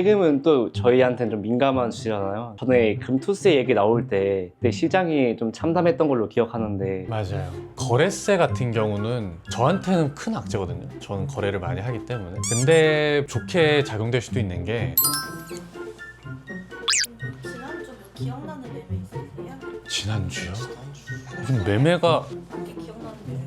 세금은 또 저희한테는 좀 민감한 주제잖아요. 전에 금투세 얘기 나올 때 그때 시장이 좀 참담했던 걸로 기억하는데 맞아요. 거래세 같은 경우는 저한테는 큰 악재거든요. 저는 거래를 많이 하기 때문에. 근데 좋게 작용될 수도 있는 게 지난주 뭐 기억나는 매매 있으세요? 지난주요. 무슨 매매가 그렇게 기억나는 매매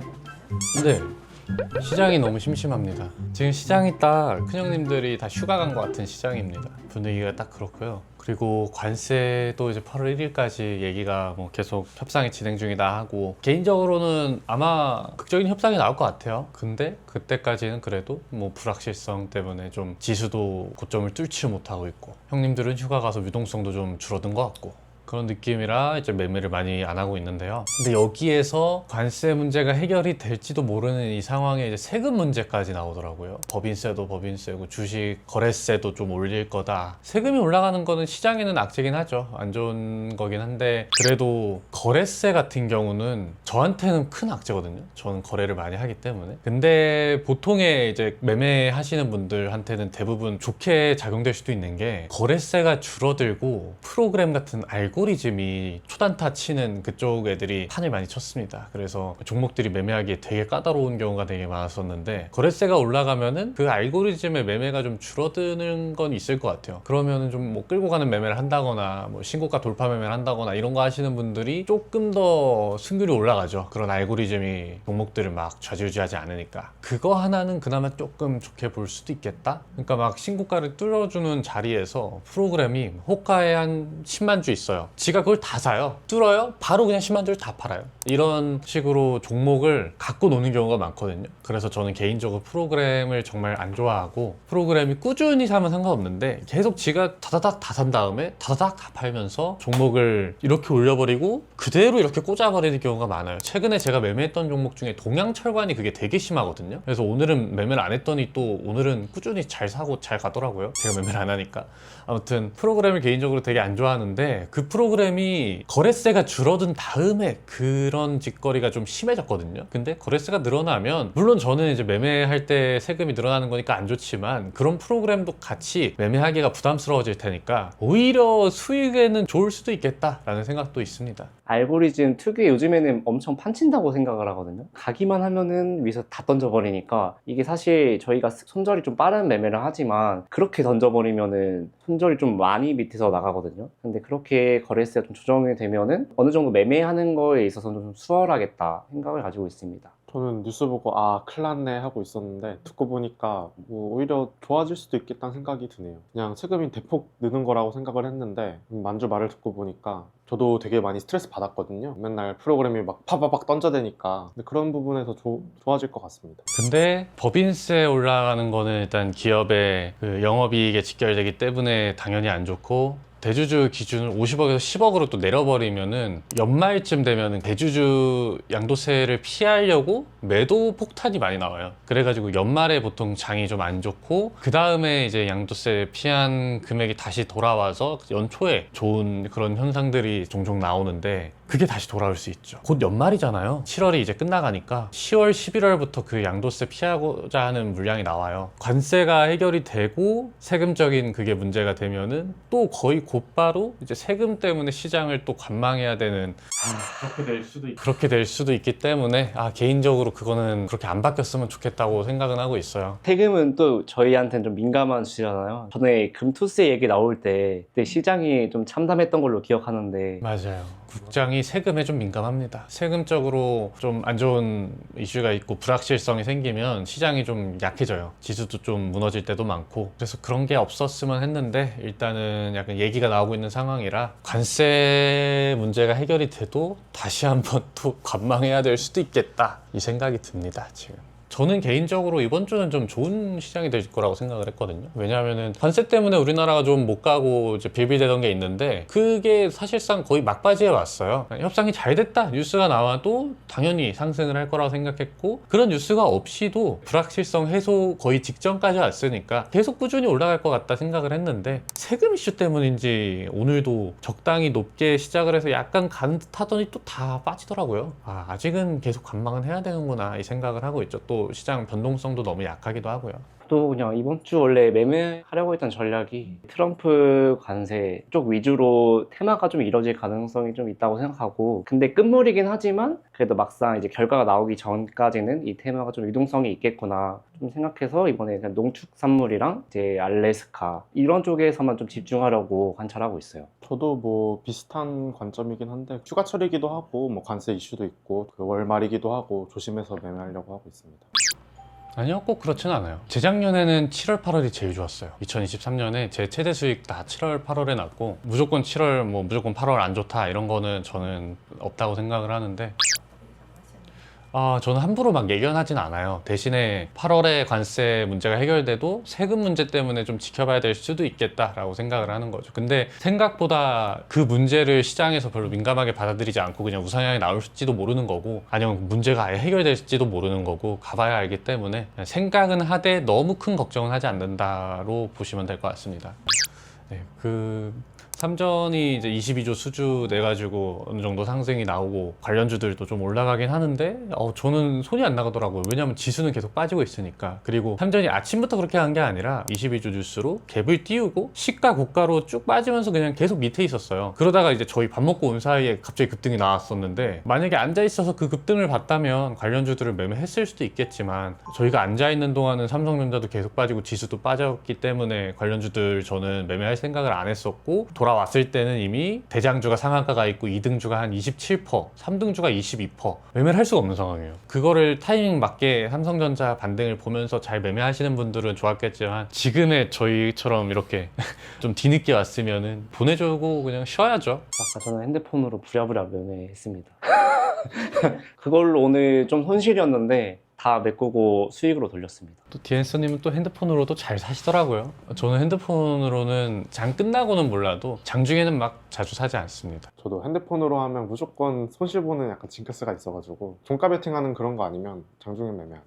없나요? 네. 시장이 너무 심심합니다. 지금 시장이 딱 큰형님들이 다 휴가 간 것 같은 시장입니다. 분위기가 딱 그렇고요. 그리고 관세도 이제 8월 1일까지 얘기가 뭐 계속 협상이 진행 중이다 하고 개인적으로는 아마 극적인 협상이 나올 것 같아요. 근데 그때까지는 그래도 뭐 불확실성 때문에 좀 지수도 고점을 뚫지 못하고 있고 형님들은 휴가 가서 유동성도 좀 줄어든 것 같고 그런 느낌이라 이제 매매를 많이 안 하고 있는데요. 근데 여기에서 관세 문제가 해결이 될지도 모르는 이 상황에 이제 세금 문제까지 나오더라고요. 법인세도 법인세고 주식 거래세도 좀 올릴 거다. 세금이 올라가는 거는 시장에는 악재긴 하죠. 안 좋은 거긴 한데 그래도 거래세 같은 경우는 저한테는 큰 악재거든요. 저는 거래를 많이 하기 때문에. 근데 보통의 이제 매매하시는 분들한테는 대부분 좋게 작용될 수도 있는 게 거래세가 줄어들고 프로그램 같은 알고리즘이 초단타 치는 그쪽 애들이 판을 많이 쳤습니다. 그래서 종목들이 매매하기에 되게 까다로운 경우가 되게 많았었는데 거래세가 올라가면은 그 알고리즘의 매매가 좀 줄어드는 건 있을 것 같아요. 그러면은 좀 뭐 끌고 가는 매매를 한다거나 뭐 신고가 돌파 매매를 한다거나 이런 거 하시는 분들이 조금 더 승률이 올라가 죠. 그런 알고리즘이 종목들을 막 좌지우지하지 않으니까 그거 하나는 그나마 조금 좋게 볼 수도 있겠다. 그러니까 막 신고가를 뚫어주는 자리에서 프로그램이 호가에 한 10만 주 있어요. 지가 그걸 다 사요. 뚫어요? 바로 그냥 10만 주를 다 팔아요. 이런 식으로 종목을 갖고 노는 경우가 많거든요. 그래서 저는 개인적으로 프로그램을 정말 안 좋아하고 프로그램이 꾸준히 사면 상관없는데 계속 지가 다다닥 다 산 다음에 다다닥 다 팔면서 종목을 이렇게 올려버리고 그대로 이렇게 꽂아버리는 경우가 많아요. 최근에 제가 매매했던 종목 중에 동양철관이 그게 되게 심하거든요. 그래서 오늘은 매매를 안 했더니 또 오늘은 꾸준히 잘 사고 잘 가더라고요. 제가 매매를 안 하니까. 아무튼 프로그램을 개인적으로 되게 안 좋아하는데 그 프로그램이 거래세가 줄어든 다음에 그런 짓거리가 좀 심해졌거든요. 근데 거래세가 늘어나면 물론 저는 이제 매매할 때 세금이 늘어나는 거니까 안 좋지만 그런 프로그램도 같이 매매하기가 부담스러워질 테니까 오히려 수익에는 좋을 수도 있겠다라는 생각도 있습니다. 알고리즘 특유의 요즘에는 엄청 판친다고 생각을 하거든요. 가기만 하면은 위에서 다 던져버리니까 이게 사실 저희가 손절이 좀 빠른 매매를 하지만 그렇게 던져버리면은 손절이 좀 많이 밑에서 나가거든요. 근데 그렇게 거래세가 좀 조정이 되면은 어느 정도 매매하는 거에 있어서는 좀 수월하겠다 생각을 가지고 있습니다. 저는 뉴스 보고 아 큰일 났네 하고 있었는데 듣고 보니까 뭐 오히려 좋아질 수도 있겠다는 생각이 드네요. 그냥 세금이 대폭 느는 거라고 생각을 했는데 만주 말을 듣고 보니까 저도 되게 많이 스트레스 받았거든요. 맨날 프로그램이 막 파바박 던져대니까 근데 그런 부분에서 조- 좋아질 것 같습니다. 근데 법인세 올라가는 거는 일단 기업의 그 영업이익에 직결되기 때문에 당연히 안 좋고 대주주 기준을 50억에서 10억으로 또 내려버리면은 연말쯤 되면은 대주주 양도세를 피하려고 매도 폭탄이 많이 나와요. 그래가지고 연말에 보통 장이 좀 안 좋고 그 다음에 이제 양도세 피한 금액이 다시 돌아와서 연초에 좋은 그런 현상들이 종종 나오는데 그게 다시 돌아올 수 있죠. 곧 연말이잖아요. 7월이 이제 끝나가니까 10월, 11월부터 그 양도세 피하고자 하는 물량이 나와요. 관세가 해결이 되고 세금적인 그게 문제가 되면은 또 거의 곧바로 이제 세금 때문에 시장을 또 관망해야 되는 그렇게 될 수도 그렇게 될 수도 있기 때문에 아 개인적으로 그거는 그렇게 안 바뀌었으면 좋겠다고 생각은 하고 있어요. 세금은 또 저희한테는 좀 민감한 주제잖아요. 전에 금투세 얘기 나올 때 그때 시장이 좀 참담했던 걸로 기억하는데 맞아요. 국장이 세금에 좀 민감합니다. 세금적으로 좀 안 좋은 이슈가 있고 불확실성이 생기면 시장이 좀 약해져요. 지수도 좀 무너질 때도 많고. 그래서 그런 게 없었으면 했는데 일단은 약간 얘기가 나오고 있는 상황이라 관세 문제가 해결이 돼도 다시 한번 또 관망해야 될 수도 있겠다. 이 생각이 듭니다. 지금. 저는 개인적으로 이번 주는 좀 좋은 시장이 될 거라고 생각을 했거든요. 왜냐하면은 관세 때문에 우리나라가 좀 못 가고 이제 빌빌대던 게 있는데 그게 사실상 거의 막바지에 왔어요. 협상이 잘 됐다 뉴스가 나와도 당연히 상승을 할 거라고 생각했고 그런 뉴스가 없이도 불확실성 해소 거의 직전까지 왔으니까 계속 꾸준히 올라갈 것 같다 생각을 했는데 세금 이슈 때문인지 오늘도 적당히 높게 시작을 해서 약간 듯 하더니 또 다 빠지더라고요. 아, 아직은 계속 관망은 해야 되는구나 이 생각을 하고 있죠. 또 시장 변동성도 너무 약하기도 하고요. 저도 그냥 이번 주 원래 매매하려고 했던 전략이 트럼프 관세 쪽 위주로 테마가 좀 이뤄질 가능성이 좀 있다고 생각하고 근데 끝물이긴 하지만 그래도 막상 이제 결과가 나오기 전까지는 이 테마가 좀 유동성이 있겠구나 좀 생각해서 이번에 그냥 농축산물이랑 이제 알래스카 이런 쪽에서만 좀 집중하려고 관찰하고 있어요. 저도 뭐 비슷한 관점이긴 한데 휴가철이기도 하고 뭐 관세 이슈도 있고 그 월말이기도 하고 조심해서 매매하려고 하고 있습니다. 아니요, 꼭 그렇진 않아요. 재작년에는 7월, 8월이 제일 좋았어요. 2023년에 제 최대 수익 다 7월, 8월에 났고 무조건 7월, 뭐 무조건 8월 안 좋다 이런 거는 저는 없다고 생각을 하는데 아, 저는 함부로 막 예견하진 않아요. 대신에 8월에 관세 문제가 해결돼도 세금 문제 때문에 좀 지켜봐야 될 수도 있겠다라고 생각을 하는 거죠. 근데 생각보다 그 문제를 시장에서 별로 민감하게 받아들이지 않고 그냥 우상향이 나올지도 모르는 거고 아니면 문제가 아예 해결될지도 모르는 거고 가봐야 알기 때문에 생각은 하되 너무 큰 걱정은 하지 않는다로 보시면 될 것 같습니다. 네, 그 삼전이 이제 22조 수주 내 가지고 어느 정도 상승이 나오고 관련주들도 좀 올라가긴 하는데 어, 저는 손이 안 나가더라고요. 왜냐하면 지수는 계속 빠지고 있으니까. 그리고 삼전이 아침부터 그렇게 한 게 아니라 22조 뉴스로 갭을 띄우고 시가 고가로 쭉 빠지면서 그냥 계속 밑에 있었어요. 그러다가 이제 저희 밥 먹고 온 사이에 갑자기 급등이 나왔었는데 만약에 앉아 있어서 그 급등을 봤다면 관련주들을 매매했을 수도 있겠지만 저희가 앉아 있는 동안은 삼성전자도 계속 빠지고 지수도 빠졌기 때문에 관련주들 저는 매매할 생각을 안 했었고 돌아 왔을 때는 이미 대장주가 상한가가 있고 2등주가 한 27%, 3등주가 22% 매매를 할 수가 없는 상황이에요. 그거를 타이밍 맞게 삼성전자 반등을 보면서 잘 매매하시는 분들은 좋았겠지만 지금의 저희처럼 이렇게 좀 뒤늦게 왔으면은 보내주고 그냥 쉬어야죠. 아까 저는 핸드폰으로 부랴부랴 매매했습니다. 그걸로 오늘 좀 손실이었는데 다 메꾸고 수익으로 돌렸습니다. 또 디앤서님은 또 핸드폰으로도 잘 사시더라고요. 저는 핸드폰으로는 장 끝나고는 몰라도 장 중에는 막 자주 사지 않습니다. 저도 핸드폰으로 하면 무조건 손실 보는 약간 징크스가 있어가지고 종가 베팅하는 그런 거 아니면 장중에 매매합니다.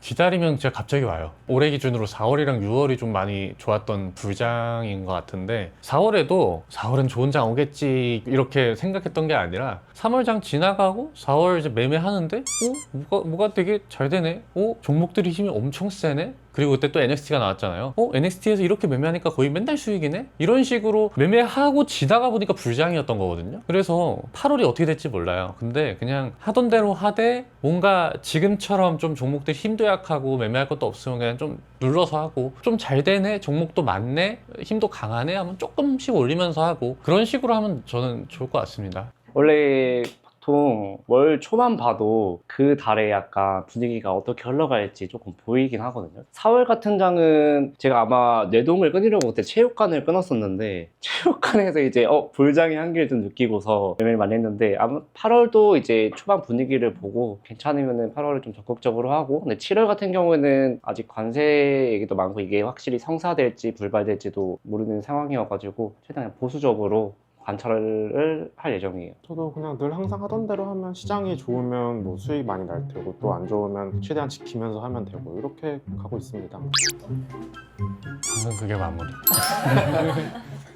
기다리면 진짜 갑자기 와요. 올해 기준으로 4월이랑 6월이 좀 많이 좋았던 불장인 것 같은데 4월에도 4월은 좋은 장 오겠지 이렇게 생각했던 게 아니라 3월 장 지나가고 4월 이제 매매하는데 어? 뭐가, 뭐가 되게 잘 되네? 어? 종목들이 힘이 엄청 세네? 그리고 그때 또 NXT가 나왔잖아요. 어? NXT에서 이렇게 매매하니까 거의 맨날 수익이네? 이런 식으로 매매하고 지나가 보니까 불장이었던 거거든요. 그래서 8월이 어떻게 될지 몰라요. 근데 그냥 하던 대로 하되 뭔가 지금처럼 좀 종목들 힘도 약하고 매매할 것도 없으면 그냥 좀 눌러서 하고 좀 잘 되네? 종목도 많네? 힘도 강하네? 하면 조금씩 올리면서 하고 그런 식으로 하면 저는 좋을 것 같습니다. 원래 보통 월 초만 봐도 그 달에 약간 분위기가 어떻게 흘러갈지 조금 보이긴 하거든요. 4월 같은 장은 제가 아마 뇌동을 끊으려고 그때 체육관을 끊었었는데 체육관에서 이제 어 불장의 한기를 좀 느끼고서 매매를 많이 했는데 아마 8월도 이제 초반 분위기를 보고 괜찮으면은 8월을 좀 적극적으로 하고 근데 7월 같은 경우에는 아직 관세 얘기도 많고 이게 확실히 성사될지 불발될지도 모르는 상황이어가지고 최대한 보수적으로 관찰을 할 예정이에요. 저도 그냥 늘 항상 하던 대로 하면 시장이 좋으면 뭐 수익 많이 날 테고 또 안 좋으면 최대한 지키면서 하면 되고 이렇게 가고 있습니다. 방금 그게 마무리.